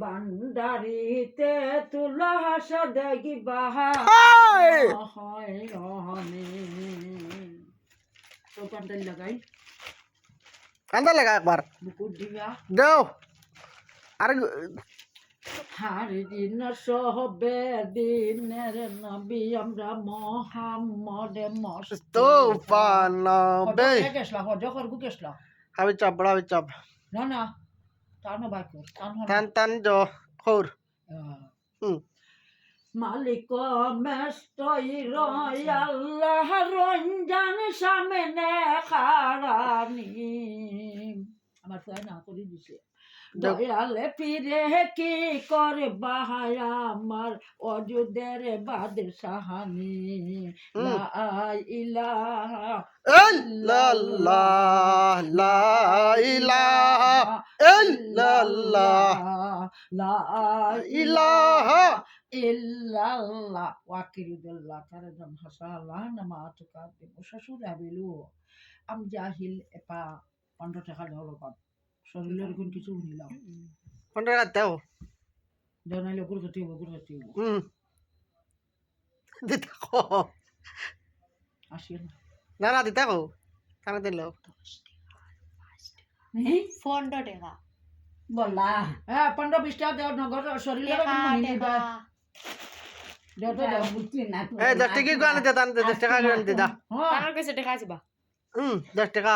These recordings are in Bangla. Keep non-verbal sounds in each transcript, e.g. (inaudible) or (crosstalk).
বান্ডারিতে তুলা হাসা দেখি বাহা! হয়! তো প্যান্ডেল লাগাই। কান্দা লাগা একবার। বুকুর দিবা দেও। আরে হারি দিন সহবে দিনের নবী আমরা মোহাম্মদে মস্ত তোফানা বে গেছলা হজ করবু গেছলা হাবি চাপ বড় হাবি চাপ। না না। টান টান জো খোর মালিক মেস্তই রয় আল্লাহ সামনে খারানি ফুয়াই না করে দিছে। দয়ালে ফিরে কি করে বাহায় আমার অযোধ্যের বাদে সাহানি ইলাহা ইল্লাল্লাহ লা ইলাহা ইল্লাল্লাহ লা ইলাহা ইল্লাল্লাহ। ওয়াকিরুদুল্লাহ কারাদাম হাসাল্লাহ নামা তুকা শ্বশুর আবিলু আম জাহিল এপা পনেরো টাকা লগত শরীরের গুণ কিছু শুনিলাম পনেরো টাকা দেও। জানাইলে গুড় হুম দিতে কো না। না দিতে কো কানে দিল টাকা। বললা। হ্যাঁ পনেরো বিশ টাকা দেওয়ার নগদ শরীরের টাকা গুণ শুনিলি টাকা। দেও তো দেও বুঝছি না। এই দশ টাকা করে আনতে? দান দশ টাকা করে আনতে? দা। আমার কাছে টাকা আছে বা? হুম টাকা। টাকা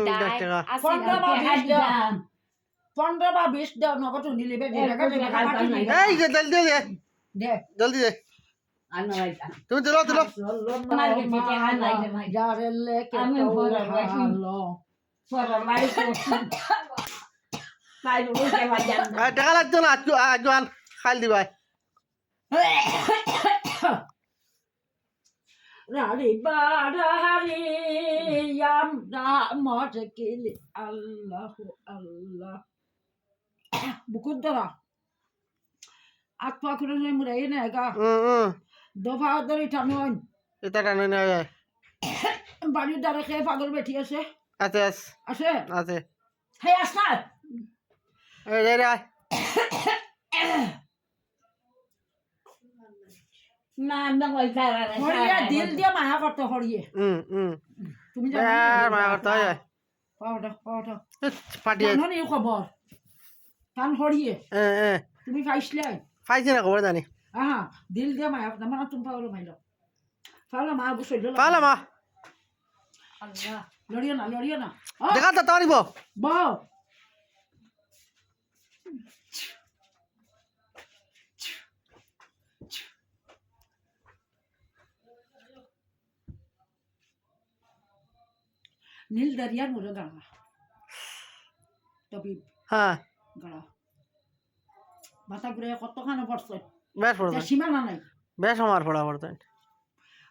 টাকা টাকা। বা বা নগদ বে টাকা টাকা এই জলদি দে দে। জলদি দে। তুমি টাকা লাগতো না আজু খাইল দিবাই। (laughs) বাড়ারি আমরা মজকিলি আল্লাহ আল্লাহ বুকুর দ্বারা আত্মা করে নেই মুরে না গা দফা ধরে টানুন এটা টানো বাড়ির দ্বারা খেয়ে পাগল বেঠি আছে আছে আছে আছে আছে হে আসাদ রে রে দিল দিয়ে মায়া করতে হরিয়ে হুম হুম তুমি মায়া করতে হয় খবর কান হরিয়ে তুমি পাইছিলে? পাইছি না খবর জানি? আহা দিল দিয়ে মায়া করতে মানে তুমি পাওলো মাইলো পাওলো মা বুঝে পালা মা। লড়িও না লড়িও না দেখা তো তারিব বাও। নীল দরিয়া নুরে গাড়া তবে হ্যাঁ গাড়া মাথা ঘুরে কতখানো পড়ছে বেশ পড়ো যা সীমানা নাই বেশ আমার পড়া পড়তো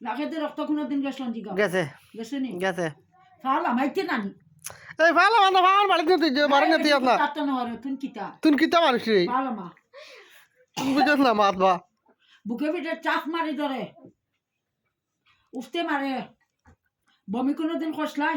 নাকেতে রক্ত কোনো দিন গেছিলাম জিগা গেছে গেছে নি গেছে ফালা মাইতে নানি এই ভালো মানে ভালো বাড়ি তুই যে বাড়ি না তুই না কাটতে না হরে তুন কিতা তুই কিতা মানুষ রে ফালা মা তুমি বুঝছ না মাত বা বুকে পিঠে চাপ মারি ধরে উঠতে মারে বমি কোনো দিন কষলাই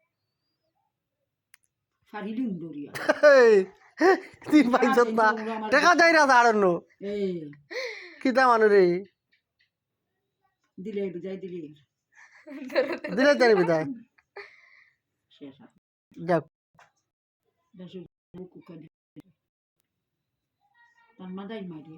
নি ফারিলি উন্দরিয়া এই, তুই পাইছ না টেকা যাই না আর এই কিতা মানুষ রে দিলে বিদায় দিলে দিলে জানি বিদায় যাক তার মাদাই মারি